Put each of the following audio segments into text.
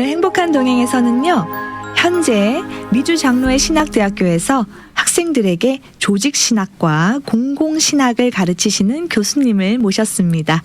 오늘 행복한 동행에서는요, 현재 미주 장로의 신학대학교에서 학생들에게 조직 신학과 공공 신학을 가르치시는 교수님을 모셨습니다.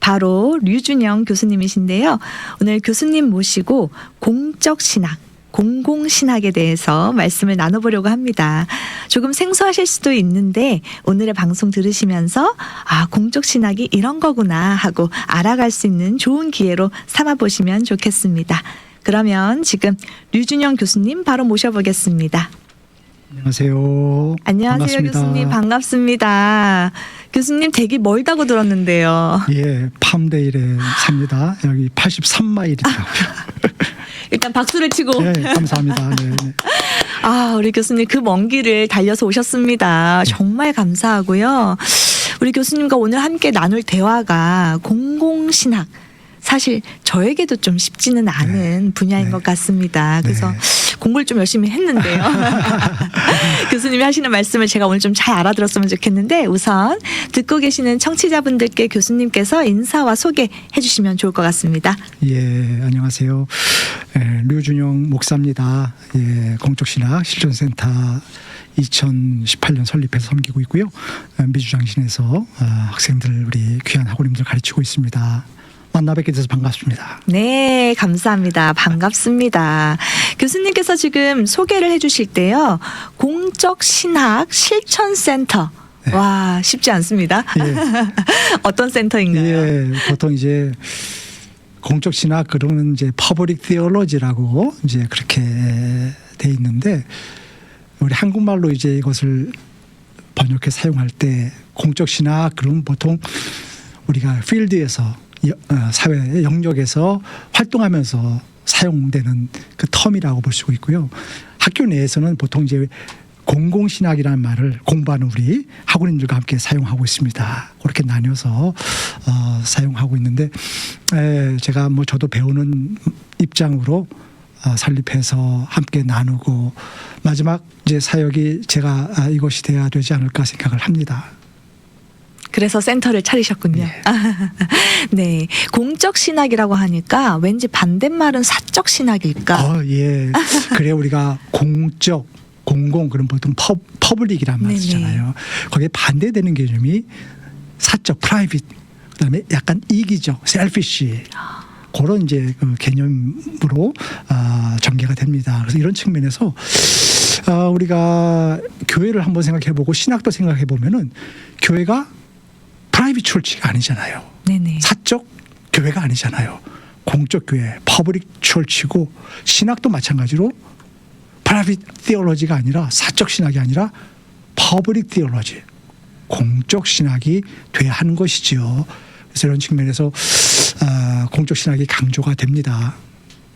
바로 류준영 교수님이신데요. 오늘 교수님 모시고 공적 신학, 공공 신학에 대해서 말씀을 나눠보려고 합니다. 조금 생소하실 수도 있는데 오늘의 방송 들으시면서 아, 공적 신학이 이런 거구나 하고 알아갈 수 있는 좋은 기회로 삼아 보시면 좋겠습니다. 그러면 지금 류준영 교수님 바로 모셔보겠습니다. 안녕하세요. 안녕하세요, 반갑습니다. 교수님. 반갑습니다. 교수님 댁이 멀다고 들었는데요. 예, 팜데일에 삽니다. 여기 83마일이더라고요. 일단 박수를 치고. 예, 감사합니다. 네, 네. 아, 우리 교수님 그 먼 길을 달려서 오셨습니다. 정말 감사하고요. 우리 교수님과 오늘 함께 나눌 대화가 공공신학. 사실 저에게도 좀 쉽지는 않은 분야인 네. 것 같습니다. 그래서 네. 공부를 좀 열심히 했는데요. 교수님이 하시는 말씀을 제가 오늘 좀 잘 알아들었으면 좋겠는데 우선 듣고 계시는 청취자분들께 교수님께서 인사와 소개해 주시면 좋을 것 같습니다. 예, 안녕하세요. 예, 류준영 목사입니다. 예, 공적신학 실전센터 2018년 설립해서 섬기고 있고요. 어, 미주장신에서 어, 학생들 우리 귀한 학우님들 가르치고 있습니다. 만나 뵙게 돼서 반갑습니다. 네, 감사합니다. 반갑습니다. 교수님께서 지금 소개를 해주실 때요, 공적 신학 실천센터. 네. 와, 쉽지 않습니다. 예. 어떤 센터인가요? 예, 보통 이제 공적 신학 그러면 이제 퍼블릭 티올로지라고 이제 그렇게 돼 있는데 우리 한국말로 이제 이것을 번역해 사용할 때 공적 신학 그러면 보통 우리가 필드에서 사회 영역에서 활동하면서 사용되는 그 텀이라고 볼수 있고요. 학교 내에서는 보통 이제 공공신학이라는 말을 공부하는 우리 학우님들과 함께 사용하고 있습니다. 그렇게 나뉘어서 어, 사용하고 있는데 에, 제가 뭐 저도 배우는 입장으로 어, 설립해서 함께 나누고 마지막 이제 사역이 제가 아, 이것이 돼야 되지 않을까 생각을 합니다. 그래서 센터를 차리셨군요. 예. 네. 공적 신학이라고 하니까 왠지 반대말은 사적 신학일까? 어, 예. 그래 우리가 공적 공공 그런 보통 퍼, 퍼블릭이란 말 네네. 쓰잖아요. 거기에 반대되는 개념이 사적 프라이빗 그다음에 약간 이기적 셀피시 그런 이제 그 개념으로 아, 전개가 됩니다. 그래서 이런 측면에서 아, 우리가 교회를 한번 생각해보고 신학도 생각해보면은 교회가 프라이빗 철치가 아니잖아요. 네네. 사적 교회가 아니잖아요. 공적 교회, 퍼블릭 철치고 신학도 마찬가지로 프라이빗 티올로지가 아니라 사적 신학이 아니라 퍼블릭 티올로지, 공적 신학이 돼야 하는 것이지요. 그래서 이런 측면에서 아, 공적 신학이 강조가 됩니다.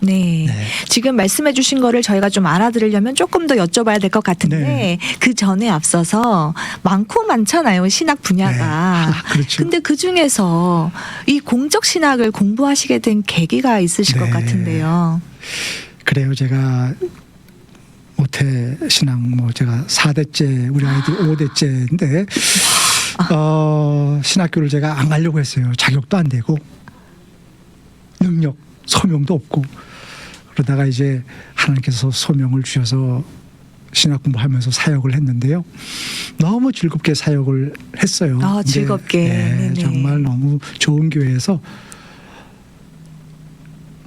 네. 네. 지금 말씀해 주신 거를 저희가 좀 알아들으려면 조금 더 여쭤봐야 될 것 같은데 네. 그 전에 앞서서 많고 많잖아요. 신학 분야가. 네. 아, 그렇죠. 근데 그 중에서 이 공적 신학을 공부하시게 된 계기가 있으실 것 네. 같은데요. 그래요. 제가 모태 신앙 뭐 제가 4대째 우리 아이들 5대째인데 어, 신학교를 제가 안 가려고 했어요. 자격도 안 되고 능력 소명도 없고 그러다가 이제 하나님께서 소명을 주셔서 신학 공부하면서 사역을 했는데요. 너무 즐겁게 사역을 했어요. 아, 즐겁게. 네. 정말 너무 좋은 교회에서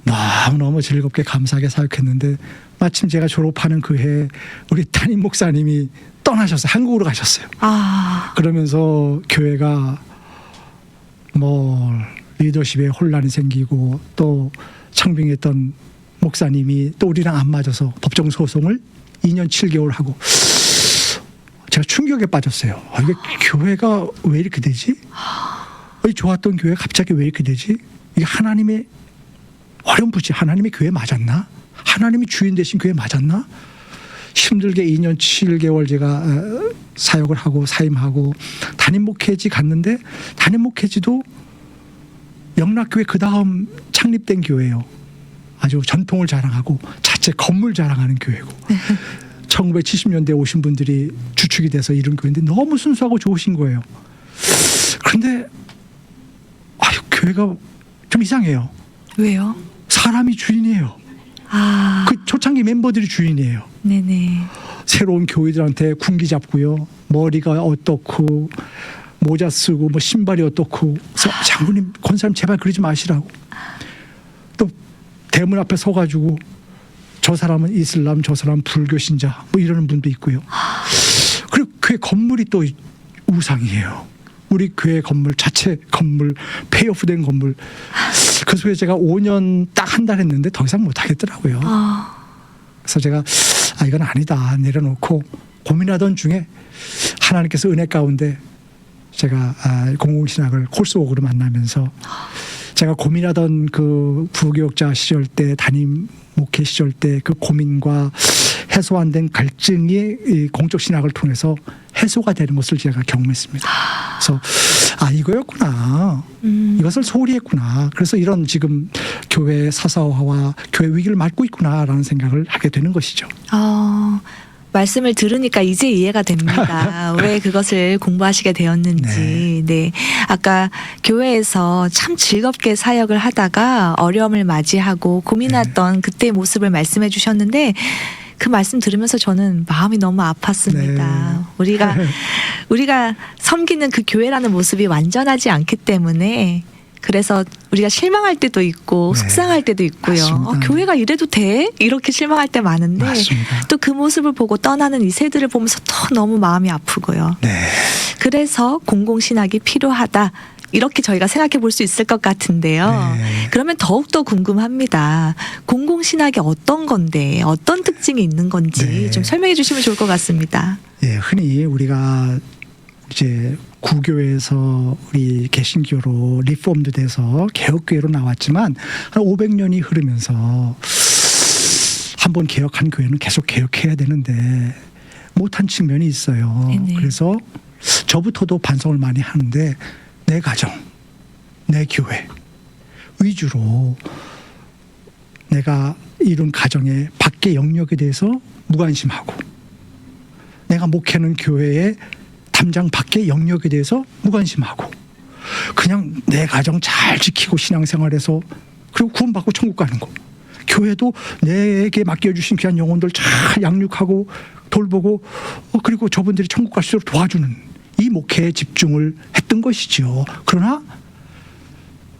너무 너무 즐겁게 감사하게 사역했는데 마침 제가 졸업하는 그 해 우리 담임 목사님이 떠나셔서 한국으로 가셨어요. 아, 그러면서 교회가 뭐 리더십에 혼란이 생기고 또 청빙했던 목사님이 또 우리랑 안 맞아서 법정 소송을 2년 7개월 하고 제가 충격에 빠졌어요. 아, 이게 교회가 왜 이렇게 되지? 이 좋았던 교회 가 갑자기 왜 이렇게 되지? 이게 하나님의 어렴풋이 하나님의 교회 맞았나? 하나님이 주인 되신 교회 맞았나? 힘들게 2년 7개월 제가 어, 사역을 하고 사임하고 담임 목회지 갔는데 담임 목회지도 영락교회 그 다음 창립된 교회예요. 아주 전통을 자랑하고 자체 건물 자랑하는 교회고 1970년대 오신 분들이 주축이 돼서 이룬 교회인데 너무 순수하고 좋으신 거예요. 그런데 아유 교회가 좀 이상해요. 왜요? 사람이 주인이에요. 아, 그 초창기 멤버들이 주인이에요. 네네. 새로운 교회들한테 군기 잡고요. 머리가 어떻고 모자 쓰고 뭐 신발이 어떻고 그래서 장군님 권사님 제발 그러지 마시라고 또 대문 앞에 서가지고 저 사람은 이슬람 저 사람은 불교 신자 뭐 이러는 분도 있고요. 그리고 교회 건물이 또 우상이에요. 우리 교회 건물 자체 건물 페이오프된 건물 그 속에 제가 5년 딱 한 달 했는데 더 이상 못 하겠더라고요. 아, 그래서 제가 아 이건 아니다 내려놓고 고민하던 중에 하나님께서 은혜 가운데 제가 아, 공공신학을 콜스웍으로 만나면서 제가 고민하던 그 부교육자 시절 때 담임 목회 시절 때 그 고민과 해소 안 된 갈증이 이 공적 신학을 통해서 해소가 되는 것을 제가 경험했습니다. 그래서 아 이거였구나. 음, 이것을 소홀히 했구나. 그래서 이런 지금 교회 사사화와 교회 위기를 맞고 있구나라는 생각을 하게 되는 것이죠. 아, 말씀을 들으니까 이제 이해가 됩니다. 왜 그것을 공부하시게 되었는지. 네. 아까 교회에서 참 즐겁게 사역을 하다가 어려움을 맞이하고 고민했던 네. 그때 모습을 말씀해 주셨는데 그 말씀 들으면서 저는 마음이 너무 아팠습니다. 네. 우리가 우리가 섬기는 그 교회라는 모습이 완전하지 않기 때문에 그래서 우리가 실망할 때도 있고 네. 속상할 때도 있고요. 어, 교회가 이래도 돼? 이렇게 실망할 때 많은데. 또 그 모습을 보고 떠나는 이 새들을 보면서 더 너무 마음이 아프고요. 네. 그래서 공공신학이 필요하다. 이렇게 저희가 생각해 볼 수 있을 것 같은데요. 네. 그러면 더욱더 궁금합니다. 공공신학이 어떤 건데, 어떤 특징이 있는 건지 네. 좀 설명해 주시면 좋을 것 같습니다. 예, 흔히 우리가 이제 구교에서 우리 개신교로 리폼드 돼서 개혁교회로 나왔지만 한 500년이 흐르면서 한번 개혁한 교회는 계속 개혁해야 되는데 못한 측면이 있어요. 네네. 그래서 저부터도 반성을 많이 하는데 내 가정, 내 교회 위주로 내가 이룬 가정의 밖의 영역에 대해서 무관심하고 내가 목회하는 교회의 담장 밖의 영역에 대해서 무관심하고 그냥 내 가정 잘 지키고 신앙생활해서 그리고 구원받고 천국 가는 거. 교회도 내게 맡겨주신 귀한 영혼들 잘 양육하고 돌보고 어, 그리고 저분들이 천국 갈수 있도록 도와주는 이 목회에 집중을 했던 것이지요. 그러나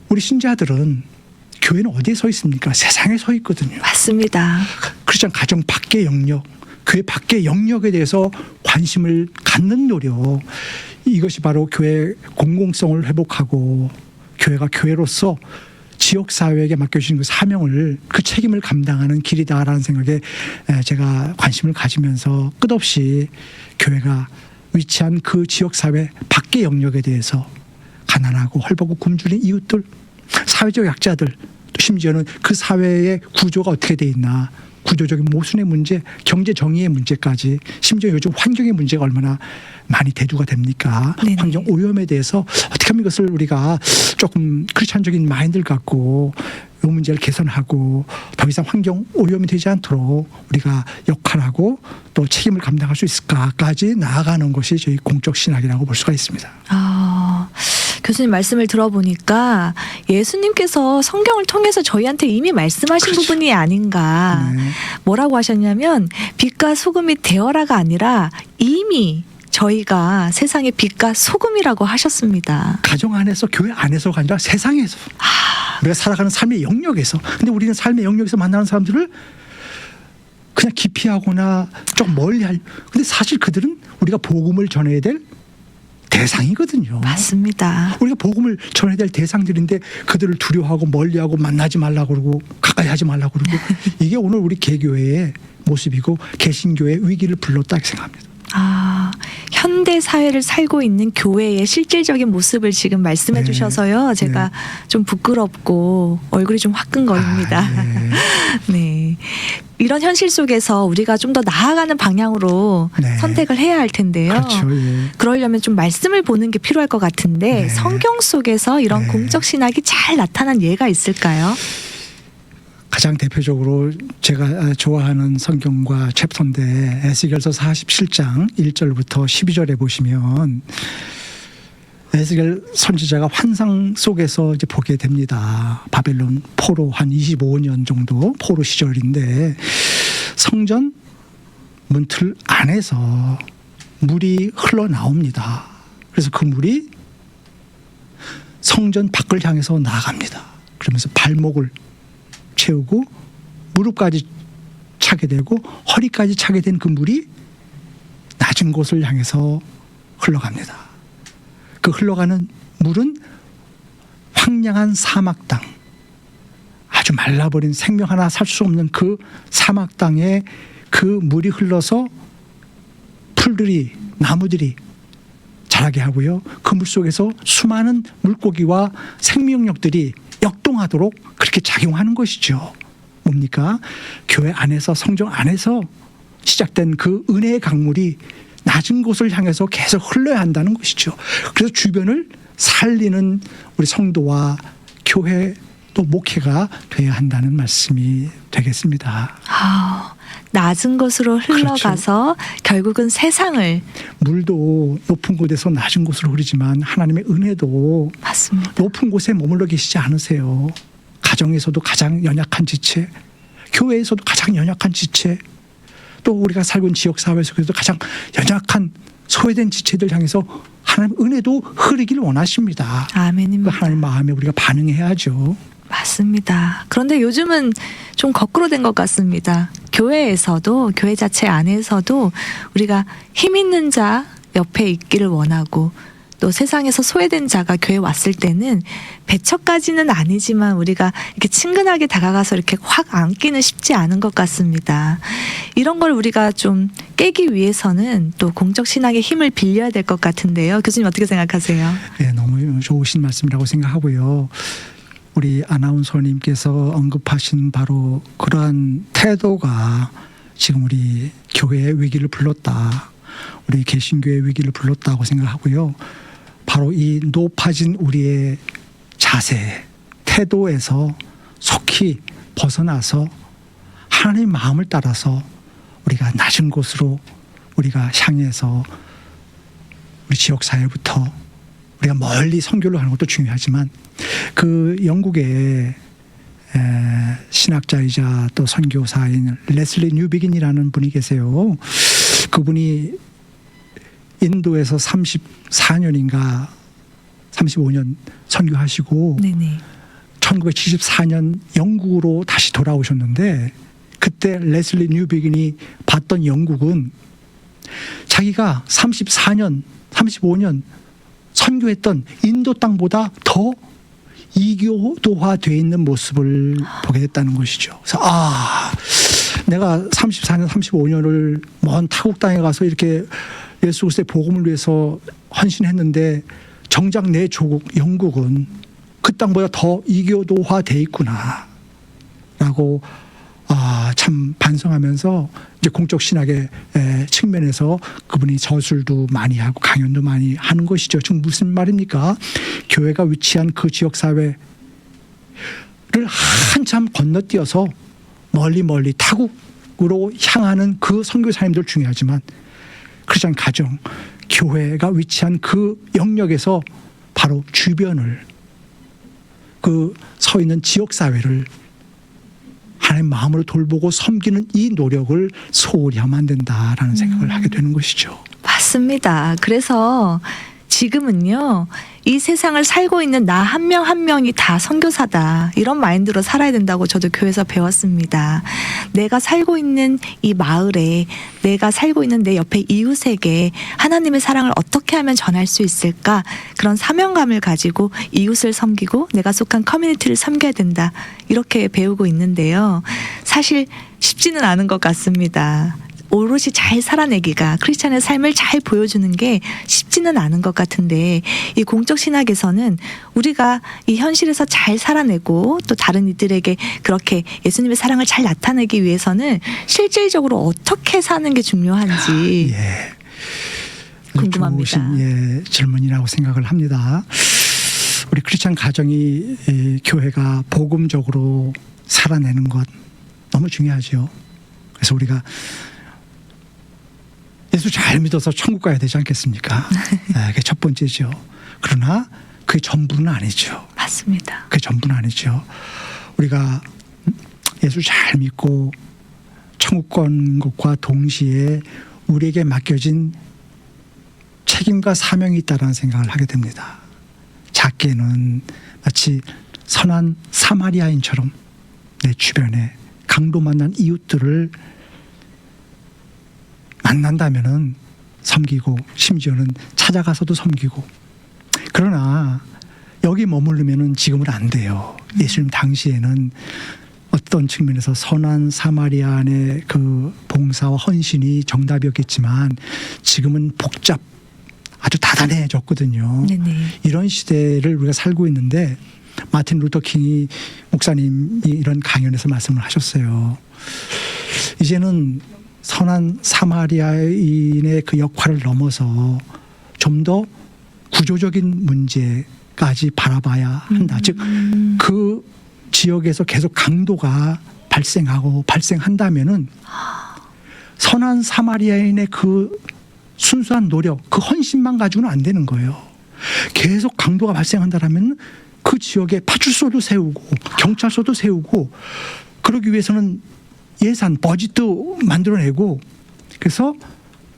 우리 신자들은 교회는 어디에 서 있습니까? 세상에 서 있거든요. 맞습니다. 크리스천 가정 밖의 영역, 교회 밖의 영역에 대해서 관심을 갖는 노력. 이것이 바로 교회 공공성을 회복하고 교회가 교회로서 지역 사회에게 맡겨주신 그 사명을 그 책임을 감당하는 길이다라는 생각에 에, 제가 관심을 가지면서 끝없이 교회가 위치한 그 지역 사회 밖의 영역에 대해서 가난하고 헐벗고 굶주린 이웃들, 사회적 약자들, 또 심지어는 그 사회의 구조가 어떻게 돼 있나, 구조적인 모순의 문제, 경제 정의의 문제까지, 심지어 요즘 환경의 문제가 얼마나 많이 대두가 됩니까? 네네. 환경 오염에 대해서 어떻게 하면 이것을 우리가 조금 크리스천적인 마인드를 갖고 이 문제를 개선하고 더 이상 환경 오염이 되지 않도록 우리가 역할하고 또 책임을 감당할 수 있을까까지 나아가는 것이 저희 공적 신학이라고 볼 수가 있습니다. 아, 교수님 말씀을 들어보니까 예수님께서 성경을 통해서 저희한테 이미 말씀하신 그렇죠. 부분이 아닌가. 네. 뭐라고 하셨냐면 빛과 소금이 되어라가 아니라 이미 저희가 세상의 빛과 소금이라고 하셨습니다. 가정 안에서 교회 안에서가 아니라 세상에서 우리가 살아가는 삶의 영역에서 근데 우리는 삶의 영역에서 만나는 사람들을 그냥 기피하거나 좀 멀리 할 근데 사실 그들은 우리가 복음을 전해야 될 대상이거든요. 맞습니다. 우리가 복음을 전해야 될 대상들인데 그들을 두려워하고 멀리하고 만나지 말라고 그러고 가까이 하지 말라고 그러고 이게 오늘 우리 개교회의 모습이고 개신교의 위기를 불렀다 생각합니다. 아, 현대 사회를 살고 있는 교회의 실질적인 모습을 지금 말씀해 네. 주셔서요. 제가 좀 부끄럽고 얼굴이 좀 화끈거립니다. 아, 네. 네. 이런 현실 속에서 우리가 좀 더 나아가는 방향으로 네. 선택을 해야 할 텐데요. 그렇죠. 예. 그러려면 좀 말씀을 보는 게 필요할 것 같은데 네. 성경 속에서 이런 네. 공적 신학이 잘 나타난 예가 있을까요? 가장 대표적으로 제가 좋아하는 성경과 챕터인데 에스겔서 47장 1절부터 12절에 보시면 에스겔 선지자가 환상 속에서 이제 보게 됩니다. 바벨론 포로 한 25년 정도 포로 시절인데 성전 문틀 안에서 물이 흘러나옵니다. 그래서 그 물이 성전 밖을 향해서 나아갑니다. 그러면서 발목을 채우고 무릎까지 차게 되고 허리까지 차게 된 그 물이 낮은 곳을 향해서 흘러갑니다. 그 흘러가는 물은 황량한 사막 땅, 아주 말라버린 생명 하나 살 수 없는 그 사막 땅에 그 물이 흘러서 풀들이 나무들이 자라게 하고요. 그 물 속에서 수많은 물고기와 생명력들이 역동하도록 그렇게 작용하는 것이죠. 뭡니까? 교회 안에서 성경 안에서 시작된 그 은혜의 강물이 낮은 곳을 향해서 계속 흘러야 한다는 것이죠. 그래서 주변을 살리는 우리 성도와 교회 또 목회가 돼야 한다는 말씀이 되겠습니다. 아, 낮은 곳으로 흘러가서 결국은 세상을 물도 높은 곳에서 낮은 곳으로 흐르지만 하나님의 은혜도 맞습니다. 높은 곳에 머물러 계시지 않으세요. 가정에서도 가장 연약한 지체, 교회에서도 가장 연약한 지체, 또 우리가 살고 있는 지역 사회 속에서도 가장 연약한 소외된 지체들 향해서 하나님 은혜도 흐르길 원하십니다. 그 아멘입니다. 하나님 마음에 우리가 반응해야죠. 맞습니다. 그런데 요즘은 좀 거꾸로 된 것 같습니다. 교회에서도 교회 자체 안에서도 우리가 힘 있는 자 옆에 있기를 원하고 또 세상에서 소외된 자가 교회 왔을 때는 배척까지는 아니지만 우리가 이렇게 친근하게 다가가서 이렇게 확 안기는 쉽지 않은 것 같습니다. 이런 걸 우리가 좀 깨기 위해서는 또 공적 신학의 힘을 빌려야 될 것 같은데요. 교수님 어떻게 생각하세요? 네, 너무 좋으신 말씀이라고 생각하고요. 우리 아나운서님께서 언급하신 바로 그러한 태도가 지금 우리 교회의 위기를 불렀다. 우리 개신교의 위기를 불렀다고 생각하고요. 바로 이 높아진 우리의 자세, 태도에서 속히 벗어나서 하나님 의 마음을 따라서 우리가 낮은 곳으로 우리가 향해서 우리 지역 사회부터 우리가 멀리 선교를 하는 것도 중요하지만 그 영국의 에, 신학자이자 또 선교사인 레슬리 뉴비긴이라는 분이 계세요. 그분이 인도에서 34년인가 35년 선교하시고 네네. 1974년 영국으로 다시 돌아오셨는데 그때 레슬리 뉴비긴이 봤던 영국은 자기가 34년, 35년 선교했던 인도 땅보다 더 이교도화돼 있는 모습을 보게 됐다는 것이죠. 그래서 아, 내가 34년, 35년을 먼 타국 땅에 가서 이렇게 예수 그리스도의 복음을 위해서 헌신했는데 정작 내 조국 영국은 그 땅보다 더 이교도화돼 있구나라고 아, 참 반성하면서 이제 공적 신학의 에, 측면에서 그분이 저술도 많이 하고 강연도 많이 하는 것이죠. 지금 무슨 말입니까? 교회가 위치한 그 지역 사회를 한참 건너뛰어서 멀리 멀리 타국으로 향하는 그 선교사님들 중요하지만 크리스천 가정, 교회가 위치한 그 영역에서 바로 주변을 그 서 있는 지역 사회를 하나님 마음으로 돌보고 섬기는 이 노력을 소홀히 하면 안 된다라는 생각을 하게 되는 것이죠. 맞습니다. 그래서 지금은요, 이 세상을 살고 있는 나 한 명 한 명이 다 선교사다. 이런 마인드로 살아야 된다고 저도 교회에서 배웠습니다. 내가 살고 있는 이 마을에, 내가 살고 있는 내 옆에 이웃에게 하나님의 사랑을 어떻게 하면 전할 수 있을까? 그런 사명감을 가지고 이웃을 섬기고 내가 속한 커뮤니티를 섬겨야 된다. 이렇게 배우고 있는데요. 사실 쉽지는 않은 것 같습니다. 오롯이 잘 살아내기가 크리스찬의 삶을 잘 보여주는 게 쉽지는 않은 것 같은데 이 공적 신학에서는 우리가 이 현실에서 잘 살아내고 또 다른 이들에게 그렇게 예수님의 사랑을 잘 나타내기 위해서는 실질적으로 어떻게 사는 게 중요한지 예. 궁금합니다. 좋으신 예, 질문이라고 생각을 합니다. 우리 크리스찬 가정이 이 교회가 복음적으로 살아내는 것 너무 중요하죠. 그래서 우리가 예수 잘 믿어서 천국 가야 되지 않겠습니까? 네, 그게 첫 번째죠. 그러나 그게 전부는 아니죠. 맞습니다. 그게 전부는 아니죠. 우리가 예수 잘 믿고 천국 간 것과 동시에 우리에게 맡겨진 책임과 사명이 있다라는 생각을 하게 됩니다. 작게는 마치 선한 사마리아인처럼 내 주변에 강도 만난 이웃들을 만난다면은 섬기고 심지어는 찾아가서도 섬기고 그러나 여기 머무르면은 지금은 안 돼요. 예수님 당시에는 어떤 측면에서 선한 사마리아의 그 봉사와 헌신이 정답이었겠지만 지금은 복잡 아주 다단해졌거든요. 네네. 이런 시대를 우리가 살고 있는데 마틴 루터 킹이 목사님이 이런 강연에서 말씀을 하셨어요. 이제는 선한 사마리아인의 그 역할을 넘어서 좀 더 구조적인 문제까지 바라봐야 한다. 즉, 그 지역에서 계속 강도가 발생하고 발생한다면은 선한 사마리아인의 그 순수한 노력, 그 헌신만 가지고는 안 되는 거예요. 계속 강도가 발생한다라면 그 지역에 파출소도 세우고 경찰서도 세우고 그러기 위해서는 예산, 버짓도 만들어내고 그래서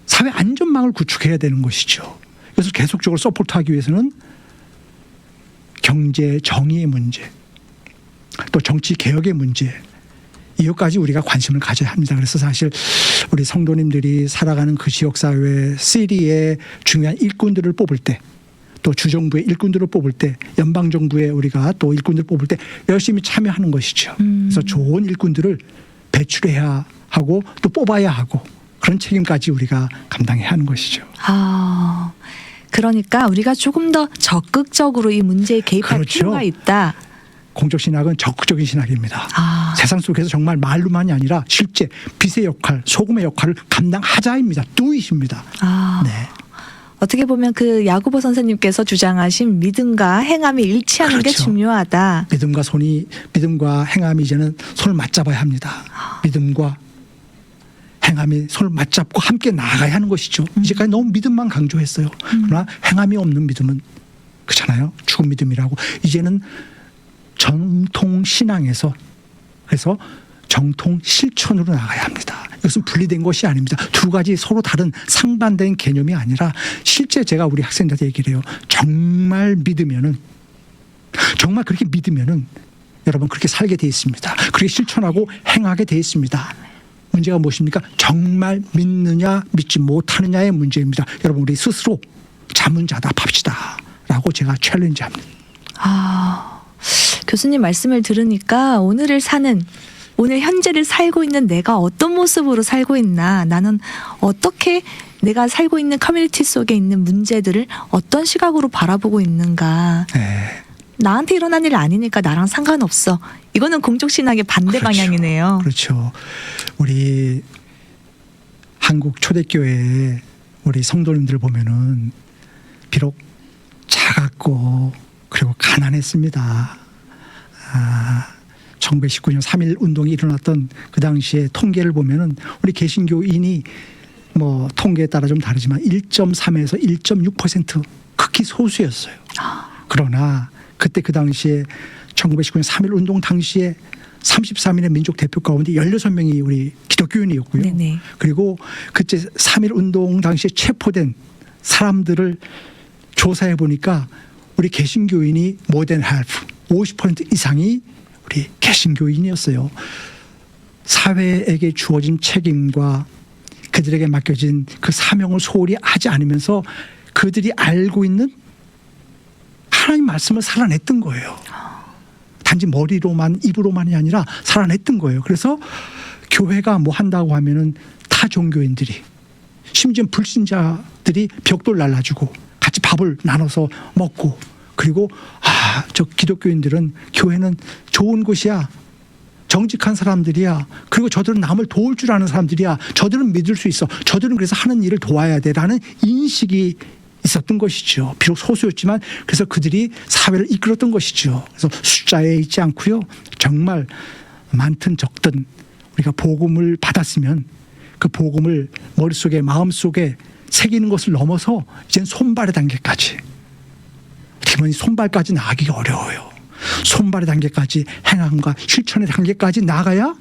사회 안전망을 구축해야 되는 것이죠. 그래서 계속적으로 서포트하기 위해서는 경제 정의의 문제, 또 정치 개혁의 문제 이것까지 우리가 관심을 가져야 합니다. 그래서 사실 우리 성도님들이 살아가는 그 지역 사회 시리의 중요한 일꾼들을 뽑을 때. 또 주정부의 일꾼들을 뽑을 때 연방 정부에 우리가 또 일꾼들을 뽑을 때 열심히 참여하는 것이죠. 음. 그래서 좋은 일꾼들을 배출해야 하고 또 뽑아야 하고 그런 책임까지 우리가 감당해야 하는 것이죠. 아, 그러니까 우리가 조금 더 적극적으로 이 문제에 개입할 그렇죠. 필요가 있다. 공적 신학은 적극적인 신학입니다. 아, 세상 속에서 정말 말로만이 아니라 실제 빛의 역할, 소금의 역할을 감당하자입니다. 뚜잇입니다. 아. 네. 어떻게 보면 그 야구보 선생님께서 주장하신 믿음과 행함이 일치하는 게 그렇죠. 중요하다. 믿음과 손이 믿음과 행함이 이제는 손을 맞잡아야 합니다. 믿음과 행함이 손을 맞잡고 함께 나아가야 하는 것이죠. 이제까지 너무 믿음만 강조했어요. 그러나 행함이 없는 믿음은 그렇잖아요. 죽은 믿음이라고 이제는 정통 신앙에서 그래서 정통 실천으로 나가야 합니다. 이것은 분리된 것이 아닙니다. 두 가지 서로 다른 상반된 개념이 아니라 실제 제가 우리 학생들한테 얘기를 해요. 정말 믿으면은 정말 그렇게 믿으면은 여러분 그렇게 살게 돼 있습니다. 그렇게 실천하고 행하게 돼 있습니다. 문제가 무엇입니까? 정말 믿느냐 믿지 못하느냐의 문제입니다. 여러분 우리 스스로 자문자답합시다. 라고 제가 챌린지합니다. 아, 교수님 말씀을 들으니까 오늘을 사는 오늘 현재를 살고 있는 내가 어떤 모습으로 살고 있나 나는 어떻게 내가 살고 있는 커뮤니티 속에 있는 문제들을 어떤 시각으로 바라보고 있는가 네. 나한테 일어난 일 아니니까 나랑 상관없어 이거는 공적 신학의 반대 그렇죠. 방향이네요. 그렇죠. 우리 한국 초대교회 우리 성도님들 보면은 비록 작았고 그리고 가난했습니다. 아, 1919년 3.1 운동이 일어났던 그 당시에 통계를 보면은 우리 개신교인이 뭐 통계에 따라 좀 다르지만 1.3에서 1.6% 극히 소수였어요. 그러나 그때 그 당시에 1919년 3.1 운동 당시에 33인의 민족 대표 가운데 16명이 우리 기독교인이었고요. 네네. 그리고 그때 3.1 운동 당시에 체포된 사람들을 조사해 보니까 우리 개신교인이 모든 할프 50% 이상이 우리 개신교인이었어요. 사회에게 주어진 책임과 그들에게 맡겨진 그 사명을 소홀히 하지 않으면서 그들이 알고 있는 하나님 말씀을 살아냈던 거예요. 단지 머리로만 입으로만이 아니라 살아냈던 거예요. 그래서 교회가 뭐 한다고 하면은 타 종교인들이 심지어 불신자들이 벽돌 날라주고 같이 밥을 나눠서 먹고 그리고 아 저 기독교인들은 교회는 좋은 곳이야. 정직한 사람들이야. 그리고 저들은 남을 도울 줄 아는 사람들이야. 저들은 믿을 수 있어. 저들은 그래서 하는 일을 도와야 돼 라는 인식이 있었던 것이죠. 비록 소수였지만 그래서 그들이 사회를 이끌었던 것이죠. 그래서 숫자에 있지 않고요. 정말 많든 적든 우리가 복음을 받았으면 그 복음을 머릿속에 마음속에 새기는 것을 넘어서 이젠 손발의 단계까지 기본이 손발까지 나가기 어려워요. 손발의 단계까지 행함과 실천의 단계까지 나가야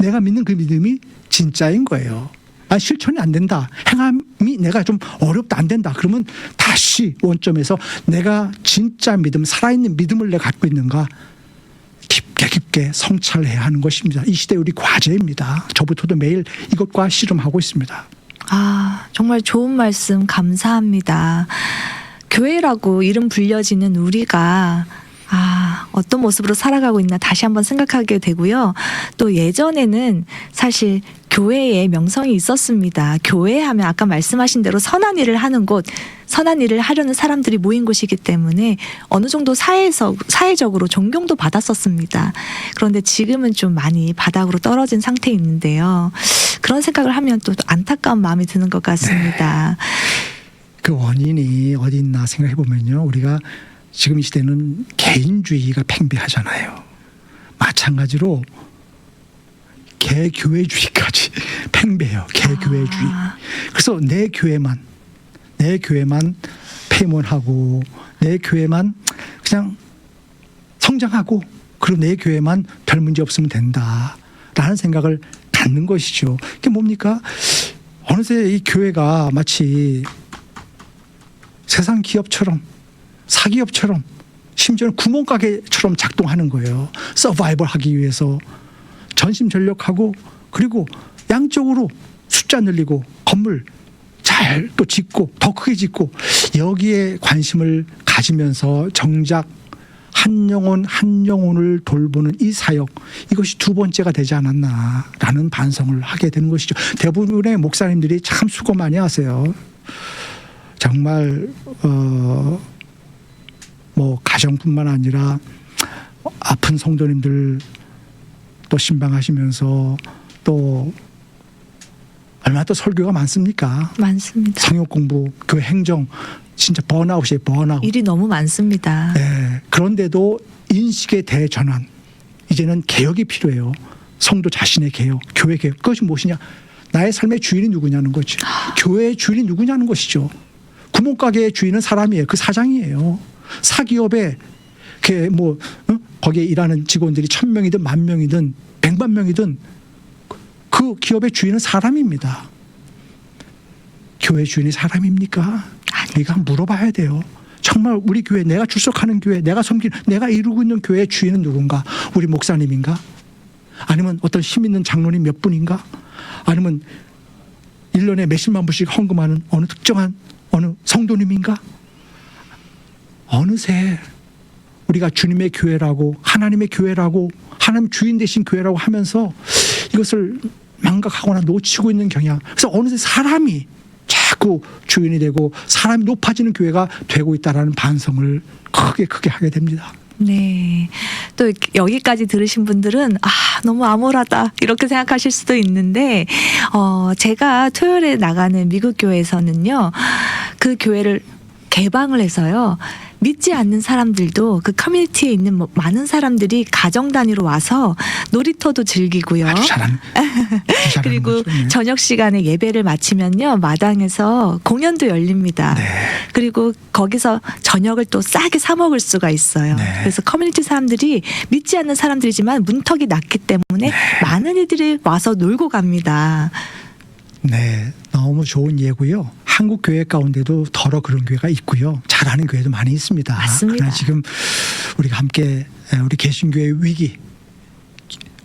내가 믿는 그 믿음이 진짜인 거예요. 아 실천이 안 된다. 행함이 내가 좀 어렵다 안 된다. 그러면 다시 원점에서 내가 진짜 믿음, 살아있는 믿음을 내가 갖고 있는가 깊게 깊게 성찰해야 하는 것입니다. 이 시대 우리 과제입니다. 저부터도 매일 이것과 씨름하고 있습니다. 아, 정말 좋은 말씀 감사합니다. 교회라고 이름 불려지는 우리가 아, 어떤 모습으로 살아가고 있나 다시 한번 생각하게 되고요. 또 예전에는 사실 교회에 명성이 있었습니다. 교회 하면 아까 말씀하신 대로 선한 일을 하는 곳, 선한 일을 하려는 사람들이 모인 곳이기 때문에 어느 정도 사회에서 사회적으로 존경도 받았었습니다. 그런데 지금은 좀 많이 바닥으로 떨어진 상태에 있는데요. 그런 생각을 하면 또 안타까운 마음이 드는 것 같습니다. 그 원인이 어디 있나 생각해 보면요. 우리가 지금 이 시대는 개인주의가 팽배하잖아요. 마찬가지로 개교회주의까지 팽배해요. 개교회주의. 아, 그래서 내 교회만 내 교회만 폐문하고 내 교회만 그냥 성장하고 그리고 내 교회만 별 문제 없으면 된다라는 생각을 갖는 것이죠. 그게 뭡니까? 어느새 이 교회가 마치 세상 기업처럼 사기업처럼 심지어는 구멍가게처럼 작동하는 거예요. 서바이벌 하기 위해서 전심전력하고 그리고 양쪽으로 숫자 늘리고 건물 잘 또 짓고 더 크게 짓고 여기에 관심을 가지면서 정작 한 영혼 한 영혼을 돌보는 이 사역 이것이 두 번째가 되지 않았나라는 반성을 하게 되는 것이죠. 대부분의 목사님들이 참 수고 많이 하세요. 정말 어, 뭐 가정뿐만 아니라 아픈 성도님들 또 신방하시면서 또 얼마나 또 설교가 많습니까? 많습니다. 성역 공부, 그 행정 진짜 번아웃이에요. 번아웃. 일이 너무 많습니다. 네. 그런데도 인식의 대전환. 이제는 개혁이 필요해요. 성도 자신의 개혁, 교회 개혁. 그것이 무엇이냐? 나의 삶의 주인이 누구냐는 거죠. 교회의 주인이 누구냐는 것이죠. 구멍가게의 주인은 사람이에요. 그 사장이에요. 사기업에 그뭐 어? 거기에 일하는 직원들이 천 명이든 만 명이든 백만 명이든 그 기업의 주인은 사람입니다. 교회 주인이 사람입니까? 한번 물어봐야 돼요. 정말 우리 교회 내가 출석하는 교회 내가 섬기는 내가 이루고 있는 교회의 주인은 누군가? 우리 목사님인가? 아니면 어떤 힘 있는 장로님 몇 분인가? 아니면 일년에 몇십만 불씩 헌금하는 어느 특정한 어느 성도님인가? 어느새 우리가 주님의 교회라고 하나님의 교회라고 하나님 주인 되신 교회라고 하면서 이것을 망각하거나 놓치고 있는 경향. 그래서 어느새 사람이 자꾸 주인이 되고 사람이 높아지는 교회가 되고 있다라는 반성을 크게 크게 하게 됩니다. 네. 또 여기까지 들으신 분들은 아, 너무 암울하다. 이렇게 생각하실 수도 있는데 어, 제가 토요일에 나가는 미국 교회에서는요. 그 교회를 개방을 해서요. 믿지 않는 사람들도 그 커뮤니티에 있는 뭐 많은 사람들이 가정 단위로 와서 놀이터도 즐기고요. 그리고 거죠. 네. 저녁 시간에 예배를 마치면요 마당에서 공연도 열립니다. 네. 그리고 거기서 저녁을 또 싸게 사 먹을 수가 있어요. 네. 그래서 커뮤니티 사람들이 믿지 않는 사람들이지만 문턱이 낮기 때문에 네. 많은 이들이 와서 놀고 갑니다. 네, 너무 좋은 예고요. 한국 교회 가운데도 더러 그런 교회가 있고요. 잘하는 교회도 많이 있습니다. 맞습니다. 그러나 지금 우리가 함께 에, 우리 개신교회 위기,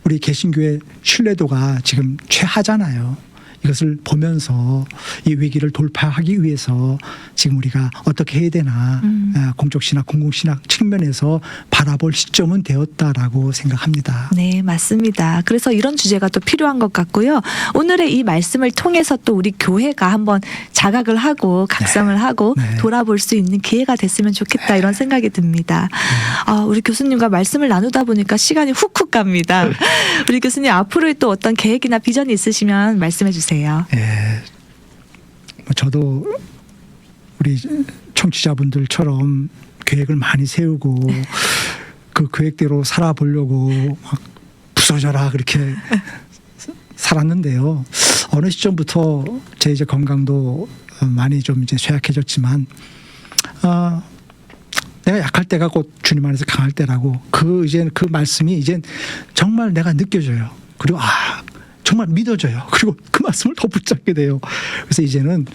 우리 개신교회 신뢰도가 지금 최하잖아요. 이것을 보면서 이 위기를 돌파하기 위해서 지금 우리가 어떻게 해야 되나 음. 에, 공적 신학, 공공 신학 측면에서 바라볼 시점은 되었다라고 생각합니다. 네, 맞습니다. 그래서 이런 주제가 또 필요한 것 같고요. 오늘의 이 말씀을 통해서 또 우리 교회가 한번 자각을 하고 각성을 하고 네. 돌아볼 수 있는 기회가 됐으면 좋겠다 이런 생각이 듭니다. 아, 우리 교수님과 말씀을 나누다 보니까 시간이 훅훅 갑니다. 우리 교수님 앞으로의 또 어떤 계획이나 비전이 있으시면 말씀해 주세요. 예, 뭐 저도 우리 청취자분들처럼 계획을 많이 세우고 그 계획대로 살아보려고 막 부서져라 그렇게 살았는데요. 어느 시점부터 제 이제 건강도 많이 좀 이제 쇠약해졌지만 아 내가 약할 때가 곧 주님 안에서 강할 때라고 그 이제 그 말씀이 이제 정말 내가 느껴져요. 그리고 아 정말 믿어져요. 그리고 그 말씀을 더 붙잡게 돼요. 그래서 이제는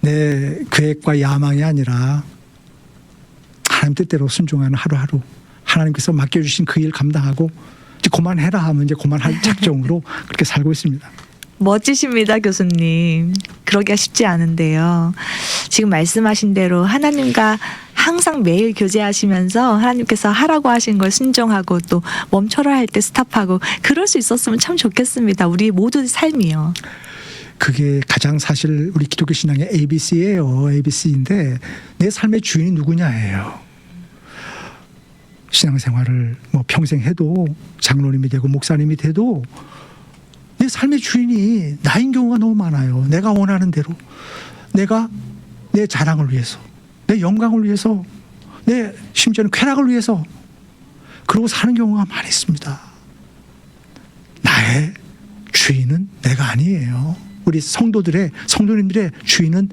내 계획과 야망이 아니라 하나님 뜻대로 순종하는 하루하루 하나님께서 맡겨주신 그 일 감당하고 이제 그만해라 하면 이제 그만할 작정으로 그렇게 살고 있습니다. 멋지십니다, 교수님. 그러기가 쉽지 않은데요. 지금 말씀하신 대로 하나님과 항상 매일 교제하시면서 하나님께서 하라고 하신 걸 순종하고 또 멈춰라 할 때 스탑하고 그럴 수 있었으면 참 좋겠습니다. 우리 모두 삶이요. 그게 가장 사실 우리 기독교 신앙의 ABC예요. ABC인데 내 삶의 주인이 누구냐예요. 신앙생활을 뭐 평생 해도 장로님이 되고 목사님이 돼도 내 삶의 주인이 나인 경우가 너무 많아요. 내가 원하는 대로 내가 내 자랑을 위해서 내 영광을 위해서 내 심지어는 쾌락을 위해서 그러고 사는 경우가 많이 있습니다. 나의 주인은 내가 아니에요. 우리 성도들의 성도님들의 주인은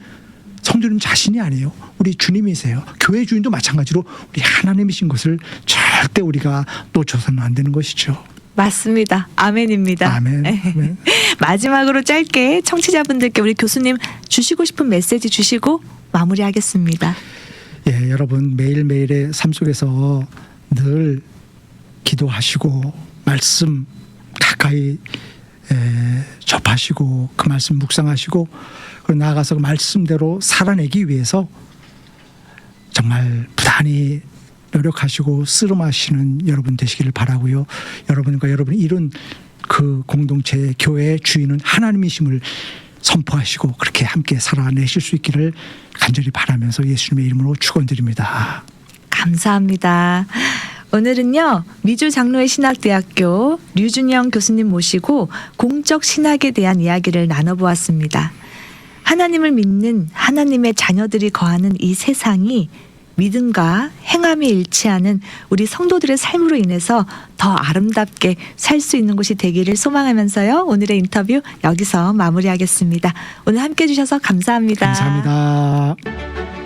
성도님 자신이 아니에요. 우리 주님이세요. 교회 주인도 마찬가지로 우리 하나님이신 것을 절대 우리가 놓쳐서는 안 되는 것이죠. 맞습니다. 아멘입니다. 아멘. 네. 아멘. 마지막으로 짧게 청취자분들께 우리 교수님 주시고 싶은 메시지 주시고 마무리하겠습니다. 예, 여러분 매일매일의 삶 속에서 늘 기도하시고 말씀 가까이 에, 접하시고 그 말씀 묵상하시고 그리고 나아가서 그 말씀대로 살아내기 위해서 정말 부단히 노력하시고 쓰름하시는 여러분 되시기를 바라고요. 여러분과 여러분이 이룬 그 공동체 교회의 주인은 하나님이심을 선포하시고 그렇게 함께 살아내실 수 있기를 간절히 바라면서 예수님의 이름으로 축원드립니다. 감사합니다. 오늘은요 미주 장로의 신학대학교 류준영 교수님 모시고 공적 신학에 대한 이야기를 나눠보았습니다. 하나님을 믿는 하나님의 자녀들이 거하는 이 세상이 믿음과 행함이 일치하는 우리 성도들의 삶으로 인해서 더 아름답게 살 수 있는 곳이 되기를 소망하면서요 오늘의 인터뷰 여기서 마무리하겠습니다. 오늘 함께 해주셔서 감사합니다. 감사합니다.